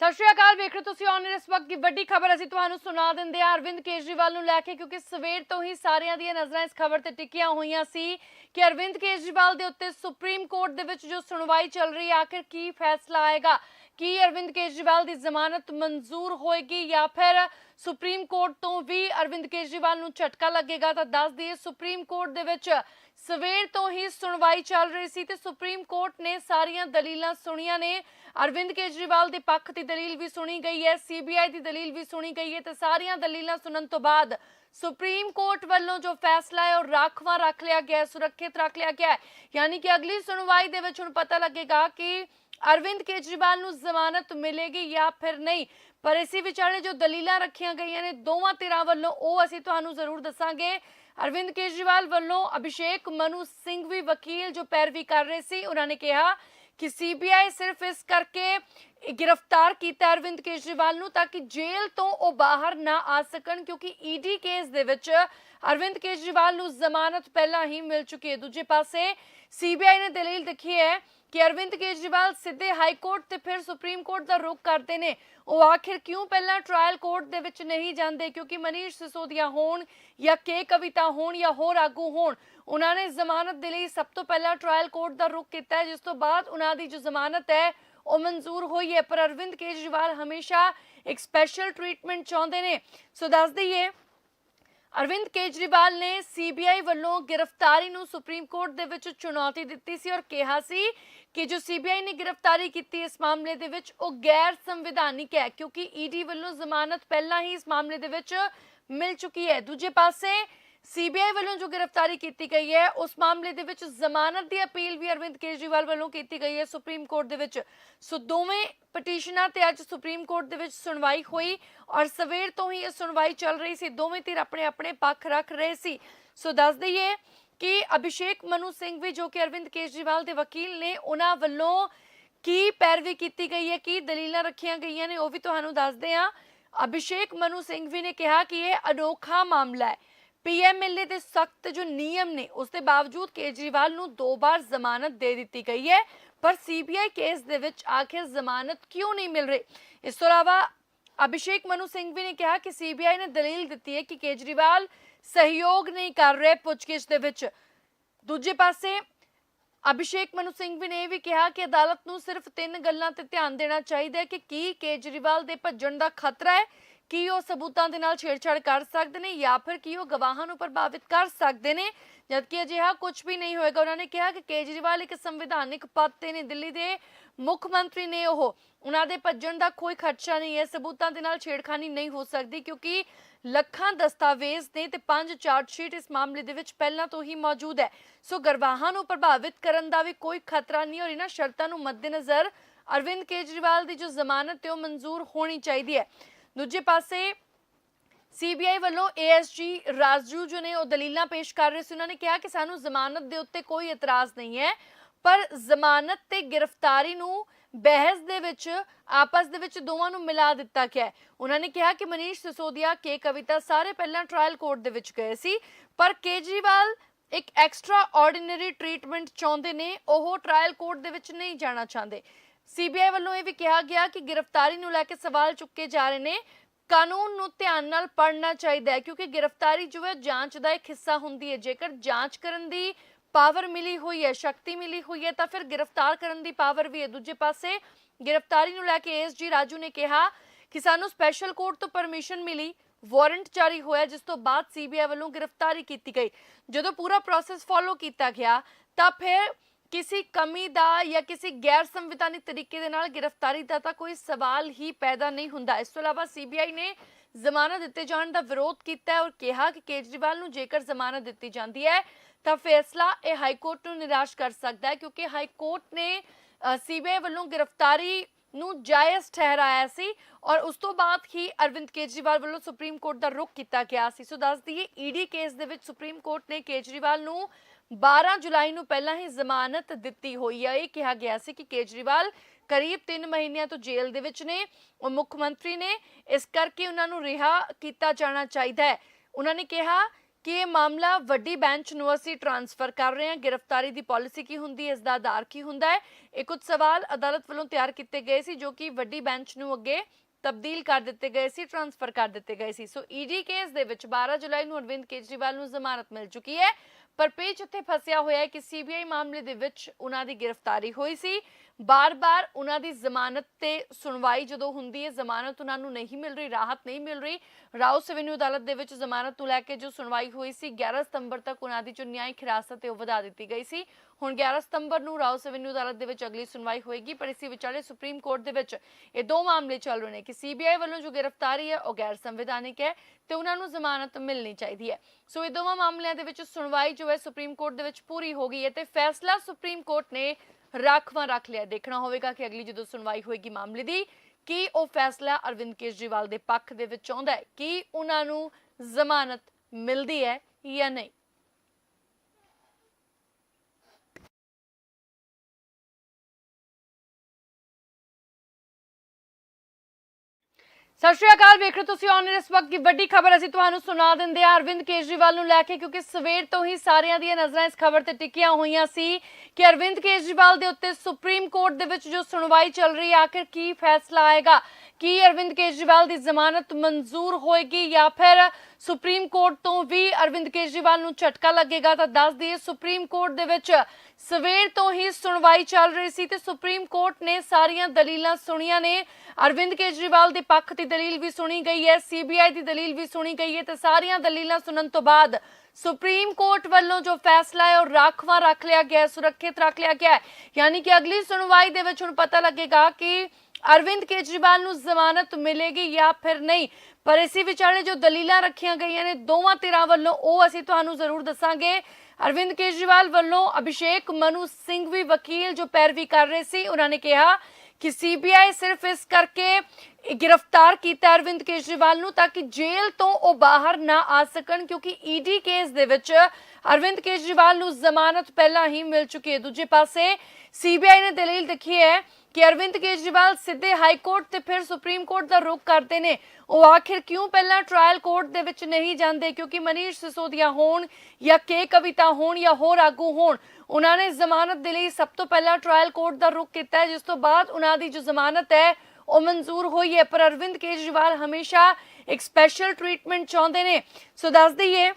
ਸਤਿ ਸ਼੍ਰੀ ਅਕਾਲ, ਵੇਖ ਰਹੇ ਤੁਸੀਂ ਔਨ ਇਸ ਵਕਤ ਦੀ ਵੱਡੀ ਖਬਰ ਅਸੀਂ ਤੁਹਾਨੂੰ ਸੁਣਾ ਦਿੰਦੇ ਹਾਂ। ਅਰਵਿੰਦ ਕੇਜਰੀਵਾਲ ਨੂੰ ਲੈ ਕੇ, ਕਿਉਂਕਿ ਸਵੇਰ ਤੋਂ ਹੀ ਸਾਰਿਆਂ ਦੀਆਂ ਨਜ਼ਰਾਂ ਇਸ ਖਬਰ ਤੇ ਟਿਕੀਆਂ ਹੋਈਆਂ ਸੀ ਕਿ ਅਰਵਿੰਦ ਕੇਜਰੀਵਾਲ ਦੇ ਉੱਤੇ ਸੁਪਰੀਮ ਕੋਰਟ ਦੇ ਵਿੱਚ ਜੋ ਸੁਣਵਾਈ ਚੱਲ ਰਹੀ ਹੈ, ਆਖਿਰ ਕੀ ਫੈਸਲਾ ਆਏਗਾ? ਕੀ ਅਰਵਿੰਦ ਕੇਜਰੀਵਾਲ ਦੀ ਜ਼ਮਾਨਤ ਮਨਜ਼ੂਰ ਹੋਏਗੀ ਜਾਂ ਫਿਰ ਸੁਪਰੀਮ ਕੋਰਟ ਤੋਂ ਵੀ ਅਰਵਿੰਦ ਕੇਜਰੀਵਾਲ ਨੂੰ ਝਟਕਾ ਲੱਗੇਗਾ? ਤਾਂ ਦੱਸ ਦਈਏ, ਸੁਪਰੀਮ ਕੋਰਟ ਦੇ ਵਿੱਚ ਸਵੇਰ ਤੋਂ ਹੀ ਸੁਣਵਾਈ ਚੱਲ ਰਹੀ ਸੀ ਤੇ ਸੁਪਰੀਮ ਕੋਰਟ ਨੇ ਸਾਰੀਆਂ ਦਲੀਲਾਂ ਸੁਣੀਆਂ ਨੇ। ਅਰਵਿੰਦ ਕੇਜਰੀਵਾਲ ਦੇ ਪੱਖ ਦੀ ਦਲੀਲ ਵੀ ਸੁਣੀ ਗਈ ਹੈ, ਸੀਬੀਆਈ ਦੀ ਦਲੀਲ ਵੀ ਸੁਣੀ ਗਈ ਹੈ ਤੇ ਸਾਰੀਆਂ ਦਲੀਲਾਂ ਸੁਣਨ ਤੋਂ ਬਾਅਦ ਸੁਪਰੀਮ ਕੋਰਟ ਵੱਲੋਂ ਜੋ ਫੈਸਲਾ ਹੈ, ਉਹ ਰਾਖਵਾਂ ਰੱਖ ਲਿਆ ਗਿਆ, ਸੁਰੱਖਿਅਤ ਰੱਖ ਲਿਆ ਗਿਆ ਯਾਨੀ ਕਿ ਅਗਲੀ ਸੁਣਵਾਈ ਦੇ ਵਿੱਚ ਹੁਣ ਪਤਾ ਲੱਗੇਗਾ ਕਿ ਅਰਵਿੰਦ ਕੇਜਰੀਵਾਲ ਨੂੰ ਜ਼ਮਾਨਤ ਮਿਲੇਗੀ ਜਾਂ ਫਿਰ ਨਹੀਂ? ਪਰ ਇਸੇ ਵਿਚਾਲੇ ਜੋ ਦਲੀਲਾਂ ਰੱਖੀਆਂ ਗਈਆਂ ਨੇ, ਦੋਵਾਂ ਧਿਰਾਂ ਵੱਲੋਂ ਉਹ ਅਸੀਂ ਤੁਹਾਨੂੰ ਜ਼ਰੂਰ ਦੱਸਾਂਗੇ। ਅਰਵਿੰਦ ਕੇਜਰੀਵਾਲ ਵੱਲੋਂ ਅਭਿਸ਼ੇਕ ਮਨੂ ਸਿੰਘ ਵੀ ਵਕੀਲ ਜੋ ਪੈਰਵੀ ਕਰ ਰਹੇ ਸੀ, ਉਹਨਾਂ ਨੇ ਕਿਹਾ ਕਿ ਸੀਬੀਆਈ ਸਿਰਫ ਇਸ ਕਰਕੇ ਗ੍ਰਿਫਤਾਰ ਕੀਤਾ ਅਰਵਿੰਦ ਕੇਜਰੀਵਾਲ ਨੂੰ ਤਾਂ ਕਿ ਜੇਲ੍ਹ ਤੋਂ ਉਹ ਬਾਹਰ ਨਾ ਆ ਸਕਣ, ਕਿਉਂਕਿ ਈਡੀ ਕੇਸ ਦੇ ਵਿੱਚ ਅਰਵਿੰਦ ਕੇਜਰੀਵਾਲ ਨੂੰ ਜ਼ਮਾਨਤ ਪਹਿਲਾਂ ਹੀ ਮਿਲ ਚੁੱਕੀ ਹੈ। ਦੂਜੇ ਪਾਸੇ ਸੀਬੀਆਈ ਨੇ ਦਲੀਲ ਦਿਖੀ ਹੈ ਕਿ ਅਰਵਿੰਦ ਕੇਜਰੀਵਾਲ ਸਿੱਧੇ ਹਾਈ ਕੋਰਟ ਤੇ ਫਿਰ ਸੁਪਰੀਮ ਕੋਰਟ ਦਾ ਰੁਖ ਕਰਦੇ ਨੇ। ਉਹ ਆਖਿਰ ਕਿਉਂ ਪਹਿਲਾਂ ਟ੍ਰਾਇਲ ਕੋਰਟ ਦੇ ਵਿੱਚ ਨਹੀਂ ਜਾਂਦੇ? ਕਿਉਂਕਿ ਮਨੀਸ਼ ਸਿਸੋਦੀਆ ਹੋਣ ਜਾਂ ਕੇ ਕਵਿਤਾ ਹੋਣ ਜਾਂ ਹੋਰ ਆਗੂ ਹੋਣ, ਉਹਨਾਂ ਨੇ ਜ਼ਮਾਨਤ ਦੇ ਲਈ ਸਭ ਤੋਂ ਪਹਿਲਾਂ ਟ੍ਰਾਇਲ ਕੋਰਟ ਦਾ ਰੁਖ ਕੀਤਾ ਹੈ, ਜਿਸ ਤੋਂ ਬਾਅਦ ਉਹਨਾਂ ਦੀ ਜੋ ਜ਼ਮਾਨਤ ਹੈ, ਉਹ ਮਨਜ਼ੂਰ ਹੋਈ ਹੈ। ਪਰ ਅਰਵਿੰਦ ਕੇਜਰੀਵਾਲ ਹਮੇਸ਼ਾ ਇੱਕ ਸਪੈਸ਼ਲ ਟ੍ਰੀਟਮੈਂਟ ਚਾਹੁੰਦੇ ਨੇ। ਸੋ ਦੱਸ ਦਈਏ ਅਰਵਿੰਦ ਕੇਜਰੀਵਾਲ ਨੇ ਸੀਬੀਆਈ ਵੱਲੋਂ ਗ੍ਰਿਫਤਾਰੀ ਨੂੰ ਸੁਪਰੀਮ ਕੋਰਟ ਦੇ ਵਿੱਚ ਚੁਣੌਤੀ ਦਿੱਤੀ ਸੀ ਔਰ ਕਿਹਾ ਸੀ ਕਿ ਜੋ ਸੀਬੀਆਈ ਨੇ ਗ੍ਰਿਫਤਾਰੀ ਕੀਤੀ ਇਸ ਮਾਮਲੇ ਦੇ ਵਿੱਚ ਉਹ ਗੈਰ ਸੰਵਿਧਾਨਿਕ ਹੈ, ਕਿਉਂਕਿ ਈਡੀ ਵੱਲੋਂ ਜ਼ਮਾਨਤ ਪਹਿਲਾਂ ਹੀ ਇਸ ਮਾਮਲੇ ਦੇ ਵਿੱਚ ਮਿਲ ਚੁੱਕੀ ਹੈ। ਦੂਜੇ ਪਾਸੇ ਸੀਬੀਆਈ ਵੱਲੋਂ ਜੋ ਗ੍ਰਿਫਤਾਰੀ ਕੀਤੀ ਗਈ ਹੈ, ਉਸ ਮਾਮਲੇ ਦੇ ਵਿੱਚ ਜ਼ਮਾਨਤ ਦੀ ਅਪੀਲ ਵੀ ਅਰਵਿੰਦ ਕੇਜਰੀਵਾਲ ਵੱਲੋਂ ਕੀਤੀ ਗਈ ਹੈ। ਸੁਪਰੀਮ ਕੋਰਟ ਦੇ ਵਿੱਚ ਸੋ ਦੋਵੇਂ ਪਟੀਸ਼ਨਾਂ ਤੇ ਅੱਜ ਸੁਪਰੀਮ ਕੋਰਟ ਦੇ ਵਿੱਚ ਸੁਣਵਾਈ ਹੋਈ ਔਰ ਸਵੇਰ ਤੋਂ ਹੀ ਇਹ ਸੁਣਵਾਈ ਚੱਲ ਰਹੀ ਸੀ। ਦੋਵੇਂ ਧਿਰ ਆਪਣੇ ਆਪਣੇ ਪੱਖ ਰੱਖ ਰਹੇ ਸੀ। ਸੋ ਦੱਸ ਦਈਏ ਕਿ ਅਭਿਸ਼ੇਕ ਮਨੂ ਸਿੰਘ ਵੀ ਜੋ ਕਿ ਅਰਵਿੰਦ ਕੇਜਰੀਵਾਲ ਦੇ ਵਕੀਲ ਨੇ, ਉਹਨਾਂ ਵੱਲੋਂ ਕੀ ਪੈਰਵੀ ਕੀਤੀ ਗਈ ਹੈ, ਕੀ ਦਲੀਲਾਂ ਰੱਖੀਆਂ ਗਈਆਂ ਨੇ, ਉਹ ਵੀ ਤੁਹਾਨੂੰ ਦੱਸਦੇ ਹਾਂ। ਅਭਿਸ਼ੇਕ ਮਨੂ ਸਿੰਘ ਵੀ ਨੇ ਕਿਹਾ ਕਿ ਇਹ ਅਨੋਖਾ ਮਾਮਲਾ ਹੈ। ਪੀਐਮਐਲਏ ਦੇ ਸਖਤ ਜੋ ਨਿਯਮ ਨੇ, ਉਸ ਦੇ ਬਾਵਜੂਦ ਕੇਜਰੀਵਾਲ ਨੂੰ ਦੋ ਵਾਰ ਜ਼ਮਾਨਤ ਦੇ ਦਿੱਤੀ ਗਈ ਹੈ, ਪਰ ਸੀਬੀਆਈ ਕੇਸ ਦੇ ਵਿੱਚ ਆਖਿਰ ਜ਼ਮਾਨਤ ਕਿਉਂ ਨਹੀਂ ਮਿਲ ਰਹੀ? ਇਸ ਤੋਂ ਇਲਾਵਾ ਅਭਿਸ਼ੇਕ ਮਨੂ ਸਿੰਘ ਵੀ ਨੇ ਕਿਹਾ ਕਿ ਸੀਬੀਆਈ ਨੇ ਦਲੀਲ ਦਿੱਤੀ ਹੈ ਕਿ ਕੇਜਰੀਵਾਲ ਸਹਿਯੋਗ ਨਹੀਂ ਕਰ ਰਹੇ ਪੁੱਛਗਿੱਛ ਦੇ ਵਿੱਚ। ਦੂਜੇ ਪਾਸੇ, ਅਭਿਸ਼ੇਕ ਮਨੂ ਸਿੰਘ ਵੀ ਨੇ ਇਹ ਵੀ ਕਿਹਾ ਕਿ ਅਦਾਲਤ ਨੂੰ ਸਿਰਫ ਤਿੰਨ ਗੱਲਾਂ ਤੇ ਧਿਆਨ ਦੇਣਾ ਚਾਹੀਦਾ ਹੈ ਕਿ ਕੀ ਕੇਜਰੀਵਾਲ ਦੇ ਭੱਜਣ ਦਾ ਖਤਰਾ ਹੈ ਕੀ ਉਹ ਸਬੂਤਾਂ ਦੇ ਨਾਲ ਛੇੜਛਾੜ ਕਰ ਸਕਦੇ ਨੇ ਜਾਂ ਫਿਰ ਕੀ ਉਹ ਗਵਾਹਾਂ ਨੂੰ ਪ੍ਰਭਾਵਿਤ ਕਰ ਸਕਦੇ ਨੇ? ਜਦਕਿ ਅਜਿਹਾ ਕੁਝ ਵੀ ਨਹੀਂ ਹੋਏਗਾ, ਉਹਨਾਂ ਨੇ ਕਿਹਾ ਕਿ ਕੇਜਰੀਵਾਲ ਇੱਕ ਸੰਵਿਧਾਨਿਕ ਪਦ ਤੇ ਨੇ, ਦਿੱਲੀ ਦੇ ਮੁੱਖ ਮੰਤਰੀ ਨੇ ਉਹ। ਉਹਨਾਂ ਦੇ ਭੱਜਣ ਦਾ ਕੋਈ ਖਰਚਾ ਨਹੀਂ ਹੈ। ਸਬੂਤਾਂ ਦੇ ਨਾਲ ਛੇੜਖਾਨੀ ਨਹੀਂ ਹੋ ਸਕਦੀ ਕਿਉਂਕਿ ਲੱਖਾਂ ਦਸਤਾਵੇਜ਼ ਨੇ ਤੇ ਪੰਜ ਚਾਰਟ ਸ਼ੀਟ ਇਸ ਮਾਮਲੇ ਦੇ ਵਿੱਚ ਪਹਿਲਾਂ ਤੋਂ ਹੀ ਮੌਜੂਦ ਹੈ। ਸੋ ਗਰਵਾਹਾਂ ਨੂੰ ਪ੍ਰਭਾਵਿਤ ਕਰਨ ਦਾ ਵੀ ਕੋਈ ਖਤਰਾ ਨਹੀਂ ਔਰ ਇਹਨਾਂ ਸ਼ਰਤਾਂ ਨੂੰ ਮੱਦੇਨਜ਼ਰ ਅਰਵਿੰਦ ਕੇਜਰੀਵਾਲ ਦੀ ਜੋ ਜ਼ਮਾਨਤ ਹੈ, ਉਹ ਮਨਜ਼ੂਰ ਹੋਣੀ ਚਾਹੀਦੀ ਹੈ। ਦੂਜੇ ਪਾਸੇ ਸੀਬੀਆਈ ਵੱਲੋਂ ਏਐਸਜੀ ਰਾਜੂ ਜੋ ਨੇ ਉਹ ਦਲੀਲਾਂ ਪੇਸ਼ ਕਰ ਰਹੇ ਸੀ, ਉਹਨਾਂ ਨੇ ਕਿਹਾ ਕਿ ਸਾਨੂੰ ਜ਼ਮਾਨਤ ਦੇ ਉੱਤੇ ਕੋਈ ਇਤਰਾਜ਼ ਨਹੀਂ ਹੈ, ਪਰ ਜ਼ਮਾਨਤ ਤੇ ਗ੍ਰਿਫਤਾਰੀ ਨੂੰ ਬਹਿਸ ਦੇ ਵਿੱਚ, ਆਪਸ ਦੇ ਵਿੱਚ ਦੋਵਾਂ ਨੂੰ ਮਿਲਾ ਦਿੱਤਾ ਗਿਆ ਉਹਨਾਂ ਨੇ ਕਿਹਾ ਕਿ ਮਨੀਸ਼ ਸਿਸੋਦੀਆ, ਕੇ ਕਵਿਤਾ ਸਾਰੇ ਪਹਿਲਾਂ ਟ੍ਰਾਇਲ ਕੋਰਟ ਦੇ ਵਿੱਚ ਗਏ ਸੀ, ਪਰ ਕੇਜਰੀਵਾਲ ਇੱਕ ਐਕਸਟਰਾ ਆਰਡੀਨਰੀ ਟ੍ਰੀਟਮੈਂਟ ਚਾਹੁੰਦੇ ਨੇ, ਉਹ ਟ੍ਰਾਇਲ ਕੋਰਟ ਦੇ ਵਿੱਚ ਨਹੀਂ ਜਾਣਾ ਚਾਹੁੰਦੇ। ਸੀਬੀਆਈ ਵੱਲੋਂ ਇਹ ਵੀ ਕਿਹਾ ਗਿਆ ਕਿ ਗ੍ਰਿਫਤਾਰੀ ਨੂੰ ਲੈ ਕੇ ਸਵਾਲ ਚੁੱਕੇ ਜਾ ਰਹੇ ਨੇ। ਕਾਨੂੰਨ ਨੂੰ ਧਿਆਨ ਨਾਲ ਪੜ੍ਹਨਾ ਚਾਹੀਦਾ ਹੈ ਕਿਉਂਕਿ ਗ੍ਰਿਫਤਾਰੀ ਜੋ ਹੈ, ਜਾਂਚ ਦਾ ਇੱਕ ਹਿੱਸਾ ਹੁੰਦੀ ਹੈ। ਜੇਕਰ ਜਾਂਚ ਕਰਨ ਦੀ ਪਾਵਰ ਮਿਲੀ ਹੋਈ ਹੈ, ਸ਼ਕਤੀ ਮਿਲੀ ਹੋਈ ਹੈ, ਤਾਂ ਫਿਰ ਗ੍ਰਿਫਤਾਰ ਕਰਨ ਦੀ ਪਾਵਰ ਵੀ ਹੈ। ਦੂਜੇ ਪਾਸੇ ਗ੍ਰਿਫਤਾਰੀ ਨੂੰ ਲੈ ਕੇ ਐਸਜੀ ਰਾਜੂ ਨੇ ਕਿਹਾ ਕਿ ਸਾਨੂੰ ਸਪੈਸ਼ਲ ਕੋਰਟ ਤੋਂ ਪਰਮਿਸ਼ਨ ਮਿਲੀ, ਵਾਰੰਟ ਜਾਰੀ ਹੋਇਆ, ਜਿਸ ਤੋਂ ਬਾਅਦ ਸੀਬੀਆਈ ਵੱਲੋਂ ਗ੍ਰਿਫਤਾਰੀ ਕੀਤੀ ਗਈ। ਜਦੋਂ ਪੂਰਾ ਪ੍ਰੋਸੈਸ ਫੋਲੋ ਕੀਤਾ ਗਿਆ, ਤਾਂ ਫਿਰ ਕਿਸੇ ਕਮੀ ਦਾ ਜਾਂ ਕਿਸੇ ਗੈਰ ਸੰਵਿਧਾਨਿਕ ਤਰੀਕੇ ਦੇ ਨਾਲ ਗ੍ਰਿਫਤਾਰੀ ਦਾ ਤਾਂ ਕੋਈ ਸਵਾਲ ਹੀ ਪੈਦਾ ਨਹੀਂ ਹੁੰਦਾ। ਇਸ ਤੋਂ ਇਲਾਵਾ ਸੀਬੀਆਈ ਨੇ ਜ਼ਮਾਨਤ ਦਿੱਤੇ ਜਾਣ ਦਾ ਵਿਰੋਧ ਕੀਤਾ ਹੈ ਔਰ ਕਿਹਾ ਕਿ ਕੇਜਰੀਵਾਲ ਨੂੰ ਜੇਕਰ ਜ਼ਮਾਨਤ ਦਿੱਤੀ ਜਾਂਦੀ ਹੈ, ਤਾਂ ਫੈਸਲਾ ਇਹ ਹਾਈ ਕੋਰਟ ਨੂੰ ਨਿਰਾਸ਼ ਕਰ ਸਕਦਾ ਹੈ ਕਿਉਂਕਿ ਹਾਈ ਕੋਰਟ ਨੇ ਸੀਬੀਆਈ ਵੱਲੋਂ ਗ੍ਰਿਫਤਾਰੀ ਨੂੰ ਜਾਇਜ਼ ਠਹਿਰਾਇਆ ਸੀ ਔਰ ਉਸ ਤੋਂ ਬਾਅਦ ਹੀ ਅਰਵਿੰਦ ਕੇਜਰੀਵਾਲ ਵੱਲੋਂ ਸੁਪਰੀਮ ਕੋਰਟ ਦਾ ਰੁਖ ਕੀਤਾ ਗਿਆ ਸੀ। ਸੋ ਦੱਸ ਦਈਏ ਈਡੀ ਕੇਸ ਦੇ ਵਿੱਚ ਸੁਪਰੀਮ ਕੋਰਟ ਨੇ ਕੇਜਰੀਵਾਲ ਨੂੰ 12 ਜੁਲਾਈ ਨੂੰ ਪਹਿਲਾਂ ਹੀ ਜ਼ਮਾਨਤ ਦਿੱਤੀ ਹੋਈ ਹੈ ਇਹ ਕਿਹਾ ਗਿਆ ਸੀ ਕਿ ਕੇਜਰੀਵਾਲ ਕਰੀਬ 3 ਮਹੀਨਿਆਂ ਤੋਂ ਜੇਲ੍ਹ ਦੇ ਵਿੱਚ ਨੇ। ਉਹ ਮੁੱਖ ਮੰਤਰੀ ਨੇ। ਇਸ ਕਰਕੇ ਉਹਨਾਂ ਨੂੰ ਰਿਹਾ ਕੀਤਾ ਜਾਣਾ ਚਾਹੀਦਾ ਹੈ। ਉਹਨਾਂ ਨੇ ਕਿਹਾ ਕਿ ਇਹ ਮਾਮਲਾ ਵੱਡੀ ਬੈਂਚ ਨੂੰ ਅਸੀਂ ਟਰਾਂਸਫਰ ਕਰ ਰਹੇ ਹਾਂ। ਗ੍ਰਿਫਤਾਰੀ ਦੀ ਪਾਲਿਸੀ ਕੀ ਹੁੰਦੀ ਹੈ, ਇਸ ਦਾ ਆਧਾਰ ਕੀ ਹੁੰਦਾ ਹੈ? ਇਹ ਕੁਝ ਸਵਾਲ ਅਦਾਲਤ ਵੱਲੋਂ ਤਿਆਰ ਕੀਤੇ ਗਏ ਸੀ, ਜੋ ਕਿ ਵੱਡੀ ਬੈਂਚ ਨੂੰ ਅੱਗੇ ਤਬਦੀਲ ਕਰ ਦਿੱਤੇ ਗਏ ਸੀ, ਟ੍ਰਾਂਸਫਰ ਕਰ ਦਿੱਤੇ ਗਏ ਸੀ। ਸੋ ਈਡੀ ਕੇਸ ਦੇ ਵਿੱਚ 12 ਜੁਲਾਈ ਨੂੰ ਅਰਵਿੰਦ ਕੇਜਰੀਵਾਲ ਨੂੰ ਜ਼ਮਾਨਤ ਮਿਲ ਚੁੱਕੀ ਹੈ। ਪਰ ਪੇਚ ਉੱਥੇ ਫਸਿਆ ਹੋਇਆ ਹੈ ਕਿ ਸੀਬੀਆਈ ਮਾਮਲੇ ਦੇ ਵਿੱਚ ਉਹਨਾਂ ਦੀ ਗ੍ਰਿਫਤਾਰੀ ਹੋਈ ਸੀ। ਬਾਰ-ਬਾਰ ਉਹਨਾਂ ਦੀ ਜ਼ਮਾਨਤ ਤੇ ਸੁਣਵਾਈ ਜਦੋਂ ਹੁੰਦੀ ਹੈ, ਜ਼ਮਾਨਤ ਉਹਨਾਂ ਨੂੰ ਨਹੀਂ ਮਿਲ ਰਹੀ, ਰਾਹਤ ਨਹੀਂ ਮਿਲ ਰਹੀ। ਰਾਓ ਸੈਵਨਿਊ ਅਦਾਲਤ ਦੇ ਵਿੱਚ ਜ਼ਮਾਨਤ ਨੂੰ ਲੈ ਕੇ ਜੋ ਸੁਣਵਾਈ ਹੋਈ ਸੀ 11 ਸਤੰਬਰ ਤੱਕ ਉਹਨਾਂ ਦੀ ਜੋ ਨਿਆਇਕ ਹਿਰਾਸਤ ਹੈ, ਉਹ ਵਧਾ ਦਿੱਤੀ ਗਈ ਸੀ। ਹੁਣ 11 ਸਤੰਬਰ ਨੂੰ ਰਾਓ ਸੈਵਨਿਊ ਅਦਾਲਤ ਦੇ ਵਿੱਚ ਅਗਲੀ ਸੁਣਵਾਈ ਹੋਏਗੀ, ਪਰ ਇਸੇ ਵਿਚਾਲੇ ਸੁਪਰੀਮ ਕੋਰਟ ਦੇ ਵਿੱਚ ਇਹ ਦੋ ਮਾਮਲੇ ਚੱਲ ਰਹੇ ਨੇ ਕਿ ਸੀਬੀਆਈ ਵੱਲੋਂ ਜੋ ਗ੍ਰਿਫਤਾਰੀ ਹੈ, ਉਹ ਗੈਰ ਸੰਵਿਧਾਨਿਕ ਹੈ ਤੇ ਉਹਨਾਂ ਨੂੰ ਜ਼ਮਾਨਤ ਮਿਲਣੀ ਚਾਹੀਦੀ ਹੈ। ਸੋ ਇਹ ਦੋਵਾਂ ਮਾਮਲਿਆਂ ਦੇ ਵਿੱਚ ਸੁਣਵਾਈ ਜੋ ਹੈ, ਸੁਪਰੀਮ ਕੋਰਟ ਦੇ ਵਿੱਚ ਪੂਰੀ ਹੋ ਗਈ ਹੈ ਤੇ ਫੈਸਲਾ ਸੁਪਰੀਮ ਕੋਰਟ ਨੇ ਰਾਖਵਾਂ ਰੱਖ ਲਿਆ। ਦੇਖਣਾ ਹੋਵੇਗਾ ਕਿ ਅਗਲੀ ਜਦੋਂ ਸੁਣਵਾਈ ਹੋਏਗੀ ਮਾਮਲੇ ਦੀ, ਕੀ ਉਹ ਫੈਸਲਾ ਅਰਵਿੰਦ ਕੇਜਰੀਵਾਲ ਦੇ ਪੱਖ ਦੇ ਵਿੱਚ ਆਉਂਦਾ ਹੈ, ਕਿ ਉਹਨਾਂ ਨੂੰ ਜ਼ਮਾਨਤ ਮਿਲਦੀ ਹੈ ਜਾਂ ਨਹੀਂ। ਸਤਿ ਸ਼੍ਰੀ ਅਕਾਲ, ਵੇਖ ਰਹੇ ਤੁਸੀਂ ਆਨ ਇਸ ਵਕਤ ਦੀ ਵੱਡੀ ਖਬਰ ਅਸੀਂ ਤੁਹਾਨੂੰ ਸੁਣਾ ਦਿੰਦੇ ਹਾਂ। ਅਰਵਿੰਦ ਕੇਜਰੀਵਾਲ ਨੂੰ ਲੈ ਕੇ, ਕਿਉਂਕਿ ਸਵੇਰ ਤੋਂ ਹੀ ਸਾਰਿਆਂ ਦੀਆਂ ਨਜ਼ਰਾਂ ਇਸ ਖਬਰ ਤੇ ਟਿਕੀਆਂ ਹੋਈਆਂ ਸੀ ਕਿ ਅਰਵਿੰਦ ਕੇਜਰੀਵਾਲ ਦੇ ਉੱਤੇ ਸੁਪਰੀਮ ਕੋਰਟ ਦੇ ਵਿੱਚ ਜੋ ਸੁਣਵਾਈ ਚੱਲ ਰਹੀ ਹੈ, ਆਖਿਰ ਕੀ ਫੈਸਲਾ ਆਏਗਾ? ਕੀ ਅਰਵਿੰਦ ਕੇਜਰੀਵਾਲ ਦੀ ਜ਼ਮਾਨਤ ਮਨਜ਼ੂਰ ਹੋਏਗੀ ਜਾਂ ਫਿਰ ਸੁਪਰੀਮ ਕੋਰਟ ਤੋਂ ਵੀ ਅਰਵਿੰਦ ਕੇਜਰੀਵਾਲ ਨੂੰ ਝਟਕਾ ਲੱਗੇਗਾ? ਤਾਂ ਦੱਸ ਦਈਏ, ਸੁਪਰੀਮ ਕੋਰਟ ਦੇ ਵਿੱਚ ਸਵੇਰ ਤੋਂ ਹੀ ਸੁਣਵਾਈ ਚੱਲ ਰਹੀ ਸੀ ਤੇ ਸੁਪਰੀਮ ਕੋਰਟ ਨੇ ਸਾਰੀਆਂ ਦਲੀਲਾਂ ਸੁਣੀਆਂ ਨੇ। ਅਰਵਿੰਦ ਕੇਜਰੀਵਾਲ ਦੇ ਪੱਖ ਦੀ ਦਲੀਲ ਵੀ ਸੁਣੀ ਗਈ ਹੈ ਸੀਬੀਆਈ ਦੀ ਦਲੀਲ ਵੀ ਸੁਣੀ ਗਈ ਹੈ ਤੇ ਸਾਰੀਆਂ ਦਲੀਲਾਂ ਸੁਣਨ ਤੋਂ ਬਾਅਦ ਸੁਪਰੀਮ ਕੋਰਟ ਵੱਲੋਂ ਜੋ ਫੈਸਲਾ ਹੈ, ਉਹ ਰਾਖਵਾਂ ਰੱਖ ਲਿਆ ਗਿਆ ਹੈ ਸੁਰੱਖਿਅਤ ਰੱਖ ਲਿਆ ਗਿਆ ਹੈ। ਯਾਨੀ ਕਿ ਅਗਲੀ ਸੁਣਵਾਈ ਦੇ ਵਿੱਚ ਹੁਣ ਪਤਾ ਲੱਗੇਗਾ ਕਿ ਅਰਵਿੰਦ ਕੇਜਰੀਵਾਲ ਨੂੰ ਜ਼ਮਾਨਤ ਮਿਲੇਗੀ ਜਾਂ ਫਿਰ ਨਹੀਂ? ਪਰ ਇਸੇ ਵਿਚਾਲੇ ਜੋ ਦਲੀਲਾਂ ਰੱਖੀਆਂ ਗਈਆਂ ਨੇ, ਦੋਵਾਂ ਧਿਰਾਂ ਵੱਲੋਂ, ਉਹ ਅਸੀਂ ਤੁਹਾਨੂੰ ਜ਼ਰੂਰ ਦੱਸਾਂਗੇ। ਅਰਵਿੰਦ ਕੇਜਰੀਵਾਲ ਵੱਲੋਂ ਅਭਿਸ਼ੇਕ ਮਨੂ ਸਿੰਘ ਵੀ ਵਕੀਲ ਜੋ ਪੈਰਵੀ ਕਰ ਰਹੇ ਸੀ, ਉਹਨਾਂ ਨੇ ਕਿਹਾ ਕਿ ਸੀਬੀਆਈ ਸਿਰਫ ਇਸ ਕਰਕੇ ਗ੍ਰਿਫਤਾਰ ਕੀਤਾ ਅਰਵਿੰਦ ਕੇਜਰੀਵਾਲ ਨੂੰ ਤਾਂ ਕਿ ਜੇਲ੍ਹ ਤੋਂ ਉਹ ਬਾਹਰ ਨਾ ਆ ਸਕਣ, ਕਿਉਂਕਿ ਈਡੀ ਕੇਸ ਦੇ ਵਿੱਚ ਅਰਵਿੰਦ ਕੇਜਰੀਵਾਲ ਨੂੰ ਜ਼ਮਾਨਤ ਪਹਿਲਾਂ ਹੀ ਮਿਲ ਚੁੱਕੀ ਹੈ। ਦੂਜੇ ਪਾਸੇ ਸੀਬੀਆਈ ਨੇ ਦਲੀਲ ਦਿਖੀ ਹੈ ਕਿ ਅਰਵਿੰਦ ਕੇਜਰੀਵਾਲ ਸਿੱਧੇ ਹਾਈ ਕੋਰਟ ਤੇ ਫਿਰ ਸੁਪਰੀਮ ਕੋਰਟ ਦਾ ਰੁਖ ਕਰਦੇ ਨੇ। ਉਹ ਆਖਿਰ ਕਿਉਂ ਪਹਿਲਾਂ ਟ੍ਰਾਇਲ ਕੋਰਟ ਦੇ ਵਿੱਚ ਨਹੀਂ ਜਾਂਦੇ? ਕਿਉਂਕਿ ਮਨੀਸ਼ ਸਿਸੋਦੀਆ ਹੋਣ ਜਾਂ ਕੇ ਕਵਿਤਾ ਹੋਣ ਜਾਂ ਹੋਰ ਆਗੂ ਹੋਣ, ਉਹਨਾਂ ਨੇ ਜ਼ਮਾਨਤ ਦੇ ਲਈ ਸਭ ਤੋਂ ਪਹਿਲਾਂ ਟ੍ਰਾਇਲ ਕੋਰਟ ਦਾ ਰੁਖ ਕੀਤਾ ਜਿਸ ਤੋਂ ਬਾਅਦ ਉਹਨਾਂ ਦੀ ਜੋ ਜ਼ਮਾਨਤ ਹੈ, ਉਹ ਮਨਜ਼ੂਰ ਹੋਈ ਹੈ। ਪਰ ਅਰਵਿੰਦ ਕੇਜਰੀਵਾਲ ਹਮੇਸ਼ਾ ਇੱਕ ਸਪੈਸ਼ਲ ਟ੍ਰੀਟਮੈਂਟ ਚਾਹੁੰਦੇ ਨੇ। ਸੋ ਦੱਸ ਦਈਏ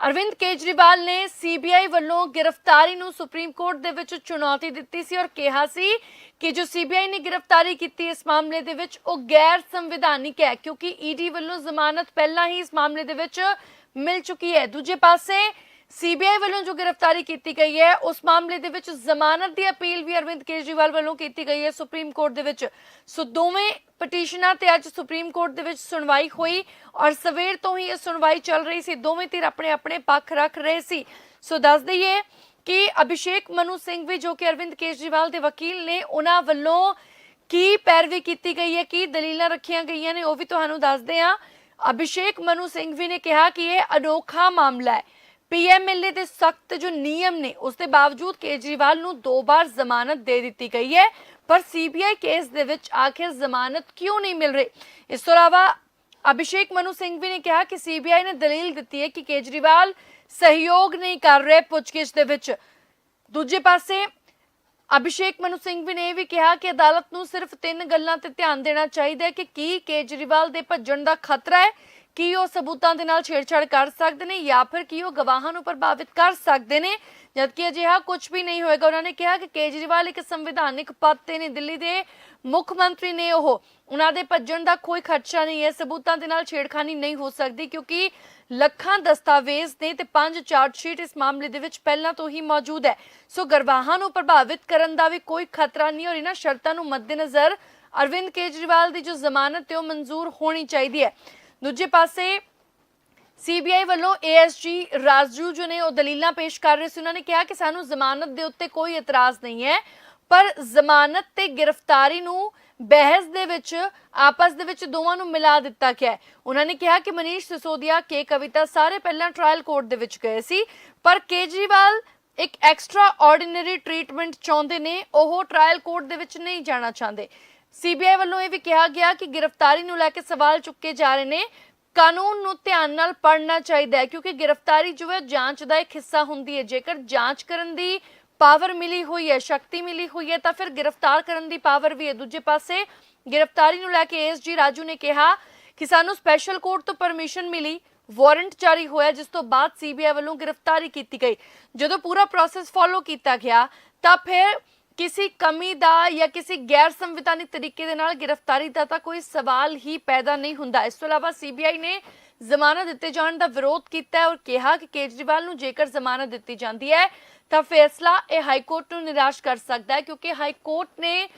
ਅਰਵਿੰਦ ਕੇਜਰੀਵਾਲ ਨੇ ਸੀਬੀਆਈ ਵੱਲੋਂ ਗ੍ਰਿਫਤਾਰੀ ਨੂੰ ਸੁਪਰੀਮ ਕੋਰਟ ਦੇ ਵਿੱਚ ਚੁਣੌਤੀ ਦਿੱਤੀ ਸੀ ਔਰ ਕਿਹਾ ਸੀ ਕਿ ਜੋ ਸੀਬੀਆਈ ਨੇ ਗ੍ਰਿਫਤਾਰੀ ਕੀਤੀ ਇਸ ਮਾਮਲੇ ਦੇ ਵਿੱਚ ਉਹ ਗੈਰ ਸੰਵਿਧਾਨਿਕ ਹੈ, ਕਿਉਂਕਿ ਈਡੀ ਵੱਲੋਂ ਜ਼ਮਾਨਤ ਪਹਿਲਾਂ ਹੀ ਇਸ ਮਾਮਲੇ ਦੇ ਵਿੱਚ ਮਿਲ ਚੁੱਕੀ ਹੈ। ਦੂਜੇ ਪਾਸੇ ਸੀਬੀਆਈ ਵੱਲੋਂ ਜੋ ਗ੍ਰਿਫਤਾਰੀ ਕੀਤੀ ਗਈ ਹੈ, ਉਸ ਮਾਮਲੇ ਦੇ ਵਿੱਚ ਜ਼ਮਾਨਤ ਦੀ ਅਪੀਲ ਵੀ ਅਰਵਿੰਦ ਕੇਜਰੀਵਾਲ ਵੱਲੋਂ ਕੀਤੀ ਗਈ ਹੈ। ਸੁਪਰੀਮ ਕੋਰਟ ਦੇ ਵਿੱਚ ਸੋ ਦੋਵੇਂ ਪਟੀਸ਼ਨਾਂ ਤੇ ਅੱਜ ਸੁਪਰੀਮ ਕੋਰਟ ਦੇ ਵਿੱਚ ਸੁਣਵਾਈ ਹੋਈ ਔਰ ਸਵੇਰ ਤੋਂ ਹੀ ਇਹ ਸੁਣਵਾਈ ਚੱਲ ਰਹੀ ਸੀ। ਦੋਵੇਂ ਧਿਰ ਆਪਣੇ ਆਪਣੇ ਪੱਖ ਰੱਖ ਰਹੇ ਸੀ। ਸੋ ਦੱਸ ਦਈਏ ਕਿ ਅਭਿਸ਼ੇਕ ਮਨੂ ਸਿੰਘ ਵੀ ਜੋ ਕਿ ਅਰਵਿੰਦ ਕੇਜਰੀਵਾਲ ਦੇ ਵਕੀਲ ਨੇ, ਉਹਨਾਂ ਵੱਲੋਂ ਕੀ ਪੈਰਵੀ ਕੀਤੀ ਗਈ ਹੈ, ਕੀ ਦਲੀਲਾਂ ਰੱਖੀਆਂ ਗਈਆਂ ਨੇ, ਉਹ ਵੀ ਤੁਹਾਨੂੰ ਦੱਸਦੇ ਹਾਂ। ਅਭਿਸ਼ੇਕ ਮਨੂ ਸਿੰਘ ਵੀ ਨੇ ਕਿਹਾ ਕਿ ਇਹ ਅਨੋਖਾ ਮਾਮਲਾ ਹੈ। ਪੀਐਮਐਲਏ ਦੇ ਸਖਤ ਜੋ ਨਿਯਮ ਨੇ, ਉਸ ਦੇ ਬਾਵਜੂਦ ਕੇਜਰੀਵਾਲ ਨੂੰ ਦੋ ਵਾਰ ਜ਼ਮਾਨਤ ਦੇ ਦਿੱਤੀ ਗਈ ਹੈ, ਪਰ ਸੀਬੀਆਈ ਕੇਸ ਦੇ ਵਿੱਚ ਆਖਿਰ ਜ਼ਮਾਨਤ ਕਿਉਂ ਨਹੀਂ ਮਿਲ ਰਹੀ? ਇਸ ਤੋਂ ਇਲਾਵਾ ਅਭਿਸ਼ੇਕ ਮਨੂ ਸਿੰਘ ਵੀ ਨੇ ਕਿਹਾ ਕਿ ਸੀਬੀਆਈ ਨੇ ਦਲੀਲ ਦਿੱਤੀ ਹੈ ਕਿ ਕੇਜਰੀਵਾਲ ਸਹਿਯੋਗ ਨਹੀਂ ਕਰ ਰਹੇ ਪੁੱਛਗਿੱਛ ਦੇ ਵਿੱਚ। ਦੂਜੇ ਪਾਸੇ, ਅਭਿਸ਼ੇਕ ਮਨੂ ਸਿੰਘ ਵੀ ਨੇ ਇਹ ਵੀ ਕਿਹਾ ਕਿ ਅਦਾਲਤ ਨੂੰ ਸਿਰਫ ਤਿੰਨ ਗੱਲਾਂ ਤੇ ਧਿਆਨ ਦੇਣਾ ਚਾਹੀਦਾ ਹੈ ਕਿ ਕੀ ਕੇਜਰੀਵਾਲ ਦੇ ਭੱਜਣ ਦਾ ਖਤਰਾ ਹੈ ਕੀ ਉਹ ਸਬੂਤਾਂ ਦੇ ਨਾਲ ਛੇੜਛਾੜ ਕਰ ਸਕਦੇ ਨੇ ਜਾਂ ਫਿਰ ਕੀ ਉਹ ਗਵਾਹਾਂ ਨੂੰ ਪ੍ਰਭਾਵਿਤ ਕਰ ਸਕਦੇ ਨੇ? ਜਦਕਿ ਅਜਿਹਾ ਕੁਝ ਵੀ ਨਹੀਂ ਹੋਏਗਾ, ਉਹਨਾਂ ਨੇ ਕਿਹਾ ਕਿ ਕੇਜਰੀਵਾਲ ਇੱਕ ਸੰਵਿਧਾਨਿਕ ਪਦ ਤੇ ਨੇ, ਦਿੱਲੀ ਦੇ ਮੁੱਖ ਮੰਤਰੀ ਨੇ ਉਹ। ਉਹਨਾਂ ਦੇ ਭੱਜਣ ਦਾ ਕੋਈ ਖਰਚਾ ਨਹੀਂ ਹੈ। ਸਬੂਤਾਂ ਦੇ ਨਾਲ ਛੇੜਖਾਨੀ ਨਹੀਂ ਹੋ ਸਕਦੀ ਕਿਉਂਕਿ ਲੱਖਾਂ ਦਸਤਾਵੇਜ਼ ਨੇ ਤੇ ਪੰਜ ਚਾਰਟ ਸ਼ੀਟ ਇਸ ਮਾਮਲੇ ਦੇ ਵਿੱਚ ਪਹਿਲਾਂ ਤੋਂ ਹੀ ਮੌਜੂਦ ਹੈ। ਸੋ ਗਰਵਾਹਾਂ ਨੂੰ ਪ੍ਰਭਾਵਿਤ ਕਰਨ ਦਾ ਵੀ ਕੋਈ ਖਤਰਾ ਨਹੀਂ ਔਰ ਇਹਨਾਂ ਸ਼ਰਤਾਂ ਨੂੰ ਮੱਦੇਨਜ਼ਰ ਅਰਵਿੰਦ ਕੇਜਰੀਵਾਲ ਦੀ ਜੋ ਜ਼ਮਾਨਤ ਹੈ, ਉਹ ਮਨਜ਼ੂਰ ਹੋਣੀ ਚਾਹੀਦੀ ਹੈ। ਦੂਜੇ ਪਾਸੇ ਸੀਬੀਆਈ ਵੱਲੋਂ ਏਐਸਜੀ ਰਾਜੂ ਜੋ ਨੇ ਉਹ ਦਲੀਲਾਂ ਪੇਸ਼ ਕਰ ਰਹੇ ਸੀ, ਉਹਨਾਂ ਨੇ ਕਿਹਾ ਕਿ ਸਾਨੂੰ ਜ਼ਮਾਨਤ ਦੇ ਉੱਤੇ ਕੋਈ ਇਤਰਾਜ਼ ਨਹੀਂ ਹੈ, ਪਰ ਜ਼ਮਾਨਤ ਤੇ ਗ੍ਰਿਫਤਾਰੀ ਨੂੰ ਬਹਿਸ ਦੇ ਵਿੱਚ, ਆਪਸ ਦੇ ਵਿੱਚ ਦੋਵਾਂ ਨੂੰ ਮਿਲਾ ਦਿੱਤਾ ਗਿਆ ਉਹਨਾਂ ਨੇ ਕਿਹਾ ਕਿ ਮਨੀਸ਼ ਸਿਸੋਦੀਆ, ਕੇ ਕਵਿਤਾ ਸਾਰੇ ਪਹਿਲਾਂ ਟ੍ਰਾਇਲ ਕੋਰਟ ਦੇ ਵਿੱਚ ਗਏ ਸੀ, ਪਰ ਕੇਜਰੀਵਾਲ ਇੱਕ ਐਕਸਟਰਾ ਆਰਡੀਨਰੀ ਟ੍ਰੀਟਮੈਂਟ ਚਾਹੁੰਦੇ ਨੇ, ਉਹ ਟ੍ਰਾਇਲ ਕੋਰਟ ਦੇ ਵਿੱਚ ਨਹੀਂ ਜਾਣਾ ਚਾਹੁੰਦੇ। ਸੀਬੀਆਈ ਵੱਲੋਂ ਇਹ ਵੀ ਕਿਹਾ ਗਿਆ ਕਿ ਗ੍ਰਿਫਤਾਰੀ ਨੂੰ ਲੈ ਕੇ ਸਵਾਲ ਚੁੱਕੇ ਜਾ ਰਹੇ ਨੇ। ਕਾਨੂੰਨ ਨੂੰ ਧਿਆਨ ਨਾਲ ਪੜ੍ਹਨਾ ਚਾਹੀਦਾ ਹੈ, ਕਿਉਂਕਿ ਗ੍ਰਿਫਤਾਰੀ ਜੋ ਹੈ, ਜਾਂਚ ਦਾ ਇੱਕ ਹਿੱਸਾ ਹੁੰਦੀ ਹੈ। ਜੇਕਰ ਜਾਂਚ ਕਰਨ ਦੀ ਪਾਵਰ ਮਿਲੀ ਹੋਈ ਹੈ, ਸ਼ਕਤੀ ਮਿਲੀ ਹੋਈ ਹੈ, ਤਾਂ ਫਿਰ ਗ੍ਰਿਫਤਾਰ ਕਰਨ ਦੀ ਪਾਵਰ ਵੀ ਹੈ। ਦੂਜੇ ਪਾਸੇ ਗ੍ਰਿਫਤਾਰੀ ਨੂੰ ਲੈ ਕੇ ਐਸਜੀ ਰਾਜੂ ਨੇ ਕਿਹਾ ਕਿ ਸਾਨੂੰ ਸਪੈਸ਼ਲ ਕੋਰਟ ਤੋਂ ਪਰਮਿਸ਼ਨ ਮਿਲੀ, ਵਾਰੰਟ ਜਾਰੀ ਹੋਇਆ, ਜਿਸ ਤੋਂ ਬਾਅਦ ਸੀਬੀਆਈ ਵੱਲੋਂ ਗ੍ਰਿਫਤਾਰੀ ਕੀਤੀ ਗਈ। ਜਦੋਂ ਪੂਰਾ ਪ੍ਰੋਸੈਸ ਫੋਲੋ ਕੀਤਾ ਗਿਆ, ਤਾਂ ਫਿਰ ਕਿਸੇ ਕਮੀ ਦਾ ਜਾਂ ਕਿਸੇ ਗੈਰ ਸੰਵਿਧਾਨਿਕ ਤਰੀਕੇ ਦੇ ਨਾਲ ਗ੍ਰਿਫਤਾਰੀ ਦਾ ਤਾਂ ਕੋਈ ਸਵਾਲ ਹੀ ਪੈਦਾ ਨਹੀਂ ਹੁੰਦਾ। ਇਸ ਤੋਂ ਇਲਾਵਾ ਸੀਬੀਆਈ ਨੇ ਜ਼ਮਾਨਤ ਦਿੱਤੇ ਜਾਣ ਦਾ ਵਿਰੋਧ ਕੀਤਾ ਹੈ ਔਰ ਕਿਹਾ ਕਿ ਕੇਜਰੀਵਾਲ ਨੂੰ ਜੇਕਰ ਜ਼ਮਾਨਤ ਦਿੱਤੀ ਜਾਂਦੀ ਹੈ, ਤਾਂ ਫੈਸਲਾ ਇਹ ਹਾਈ ਕੋਰਟ ਨੂੰ ਨਿਰਾਸ਼ ਕਰ ਸਕਦਾ ਹੈ ਕਿਉਂਕਿ ਹਾਈ ਕੋਰਟ ਨੇ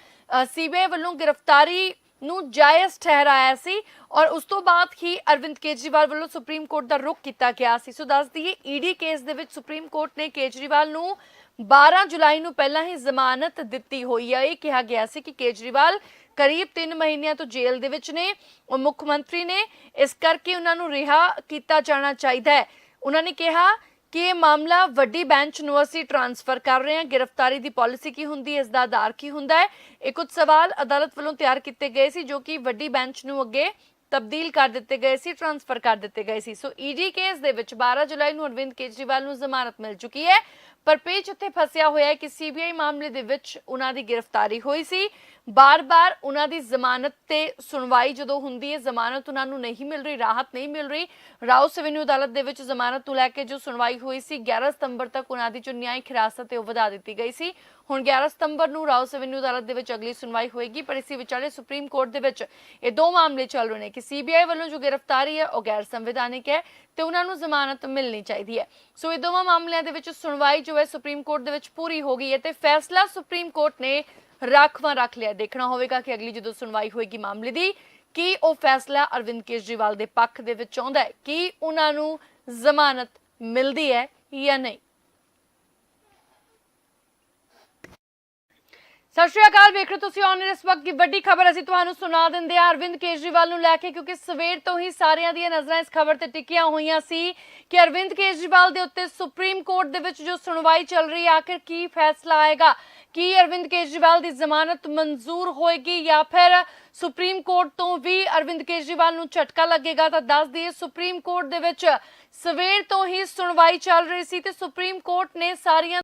ਸੀਬੀਆਈ ਵੱਲੋਂ ਗ੍ਰਿਫਤਾਰੀ ਨੂੰ ਜਾਇਜ਼ ਠਹਿਰਾਇਆ ਸੀ ਔਰ ਉਸ ਤੋਂ ਬਾਅਦ ਹੀ ਅਰਵਿੰਦ ਕੇਜਰੀਵਾਲ ਵੱਲੋਂ ਸੁਪਰੀਮ ਕੋਰਟ ਦਾ ਰੁਖ ਕੀਤਾ ਗਿਆ ਸੀ। ਸੋ ਦੱਸ ਦਈਏ ਈਡੀ ਕੇਸ ਦੇ ਵਿੱਚ ਸੁਪਰੀਮ ਕੋਰਟ ਨੇ ਕੇਜਰੀਵਾਲ ਨੂੰ 12 ਜੁਲਾਈ ਨੂੰ ਪਹਿਲਾਂ ਹੀ ਜ਼ਮਾਨਤ ਦਿੱਤੀ ਹੋਈ ਹੈ। ਇਹ ਕਿਹਾ ਗਿਆ ਸੀ ਕਿ ਕੇਜਰੀਵਾਲ ਕਰੀਬ 3 ਮਹੀਨਿਆਂ ਤੋਂ ਜੇਲ੍ਹ ਦੇ ਵਿੱਚ ਨੇ। ਉਹ ਮੁੱਖ ਮੰਤਰੀ ਨੇ। ਇਸ ਕਰਕੇ ਉਹਨਾਂ ਨੂੰ ਰਿਹਾ ਕੀਤਾ ਜਾਣਾ ਚਾਹੀਦਾ ਹੈ। ਉਹਨਾਂ ਨੇ ਕਿਹਾ ਕਿ ਇਹ ਮਾਮਲਾ ਵੱਡੀ ਬੈਂਚ ਨੂੰ ਅਸੀਂ ਟਰਾਂਸਫਰ ਕਰ ਰਹੇ ਹਾਂ। ਗ੍ਰਿਫਤਾਰੀ ਦੀ ਪਾਲਿਸੀ ਕੀ ਹੁੰਦੀ ਹੈ, ਇਸ ਦਾ ਆਧਾਰ ਕੀ ਹੁੰਦਾ ਹੈ? ਇਹ ਕੁਝ ਸਵਾਲ ਅਦਾਲਤ ਵੱਲੋਂ ਤਿਆਰ ਕੀਤੇ ਗਏ ਸੀ ਜੋ ਕਿ ਵੱਡੀ ਬੈਂਚ ਨੂੰ ਅੱਗੇ ਤਬਦੀਲ ਕਰ ਦਿੱਤੇ ਗਏ ਸੀ, ਟਰਾਂਸਫਰ ਕਰ ਦਿੱਤੇ ਗਏ ਸੀ। ਸੋ ਈਡੀ ਕੇਸ ਦੇ ਵਿੱਚ 12 ਜੁਲਾਈ ਨੂੰ ਅਰਵਿੰਦ ਕੇਜਰੀਵਾਲ ਨੂੰ ਜ਼ਮਾਨਤ ਮਿਲ ਚੁੱਕੀ ਹੈ। ਪਰ ਪੇਚ ਉੱਥੇ ਫਸਿਆ ਹੋਇਆ ਹੈ ਕਿ ਸੀਬੀਆਈ ਮਾਮਲੇ ਦੇ ਵਿੱਚ ਉਹਨਾਂ ਦੀ ਗ੍ਰਿਫਤਾਰੀ ਹੋਈ ਸੀ। ਬਾਰ-ਬਾਰ ਉਹਨਾਂ ਦੀ ਜ਼ਮਾਨਤ ਤੇ ਸੁਣਵਾਈ ਜਦੋਂ ਹੁੰਦੀ ਹੈ, ਜ਼ਮਾਨਤ ਉਹਨਾਂ ਨੂੰ ਨਹੀਂ ਮਿਲ ਰਹੀ, ਰਾਹਤ ਨਹੀਂ ਮਿਲ ਰਹੀ। ਰਾਉਸ ਐਵਨਿਊ ਅਦਾਲਤ ਦੇ ਵਿੱਚ ਜ਼ਮਾਨਤ ਨੂੰ ਲੈ ਕੇ ਜੋ ਸੁਣਵਾਈ ਹੋਈ ਸੀ 11 ਸਤੰਬਰ ਤੱਕ ਉਹਨਾਂ ਦੀ ਜੋ ਨਿਆਇਕ ਹਿਰਾਸਤ ਹੈ ਉਹ ਵਧਾ ਦਿੱਤੀ ਗਈ ਸੀ। ਹੁਣ 11 ਸਤੰਬਰ ਨੂੰ ਰਾਓ ਐਵਨਿਊ ਅਦਾਲਤ ਦੇ ਵਿੱਚ ਅਗਲੀ ਸੁਣਵਾਈ ਹੋਏਗੀ, ਪਰ ਇਸੇ ਵਿਚਾਲੇ ਸੁਪਰੀਮ ਕੋਰਟ ਦੇ ਵਿੱਚ ਇਹ ਦੋ ਮਾਮਲੇ ਚੱਲ ਰਹੇ ਨੇ ਕਿ ਸੀਬੀਆਈ ਵੱਲੋਂ ਜੋ ਗ੍ਰਿਫਤਾਰੀ ਹੈ, ਉਹ ਗੈਰ ਸੰਵਿਧਾਨਿਕ ਹੈ ਤੇ ਉਹਨਾਂ ਨੂੰ ਜ਼ਮਾਨਤ ਮਿਲਣੀ ਚਾਹੀਦੀ ਹੈ। ਸੋ ਇਹ ਦੋਵਾਂ ਮਾਮਲਿਆਂ ਦੇ ਵਿੱਚ ਸੁਣਵਾਈ ਜੋ ਹੈ, ਸੁਪਰੀਮ ਕੋਰਟ ਦੇ ਵਿੱਚ ਪੂਰੀ ਹੋ ਗਈ ਹੈ ਤੇ ਫੈਸਲਾ ਸੁਪਰੀਮ ਕੋਰਟ ਨੇ ਰਾਖਵਾਂ ਰੱਖ ਲਿਆ। ਦੇਖਣਾ ਹੋਵੇਗਾ ਕਿ ਅਗਲੀ ਜਦੋਂ ਸੁਣਵਾਈ ਹੋਏਗੀ ਮਾਮਲੇ ਦੀ, ਕੀ ਉਹ ਫੈਸਲਾ ਅਰਵਿੰਦ ਕੇਜਰੀਵਾਲ ਦੇ ਪੱਖ ਦੇ ਵਿੱਚ ਆਉਂਦਾ ਹੈ, ਕਿ ਉਹਨਾਂ ਨੂੰ ਜ਼ਮਾਨਤ ਮਿਲਦੀ ਹੈ ਜਾਂ ਨਹੀਂ। ਸਤਿ ਸ਼੍ਰੀ ਅਕਾਲ, ਵੇਖ ਰਹੇ ਹੋ ਤੁਸੀਂ ਔਨ ਇਸ ਵਕਤ ਦੀ ਵੱਡੀ ਖਬਰ। ਅਸੀਂ ਤੁਹਾਨੂੰ ਸੁਣਾ ਦਿੰਦੇ ਹਾਂ ਅਰਵਿੰਦ ਕੇਜਰੀਵਾਲ ਨੂੰ ਲੈ ਕੇ, ਕਿਉਂਕਿ ਸਵੇਰ ਤੋਂ ਹੀ ਸਾਰਿਆਂ ਦੀਆਂ ਨਜ਼ਰਾਂ ਇਸ ਖਬਰ ਤੇ ਟਿਕੀਆਂ ਹੋਈਆਂ ਸੀ ਕਿ ਅਰਵਿੰਦ ਕੇਜਰੀਵਾਲ ਦੇ ਉੱਤੇ ਸੁਪਰੀਮ ਕੋਰਟ ਦੇ ਵਿੱਚ ਜੋ ਸੁਣਵਾਈ ਚੱਲ ਰਹੀ ਹੈ, ਆਖਿਰ ਕੀ ਫੈਸਲਾ ਆਏਗਾ? ਕੀ ਅਰਵਿੰਦ ਕੇਜਰੀਵਾਲ ਦੀ ਜ਼ਮਾਨਤ ਮਨਜ਼ੂਰ ਹੋਏਗੀ ਜਾਂ ਫਿਰ ਸੁਪਰੀਮ ਕੋਰਟ ਤੋਂ ਵੀ ਅਰਵਿੰਦ ਕੇਜਰੀਵਾਲ ਨੂੰ ਝਟਕਾ ਲੱਗੇਗਾ? ਤਾਂ ਦੱਸ ਦਈਏ, ਸੁਪਰੀਮ ਕੋਰਟ ਦੇ ਵਿੱਚ ਸਵੇਰ ਤੋਂ ਹੀ ਸੁਣਵਾਈ ਚੱਲ ਰਹੀ ਸੀ ਤੇ ਸੁਪਰੀਮ ਕੋਰਟ ਨੇ ਸਾਰੀਆਂ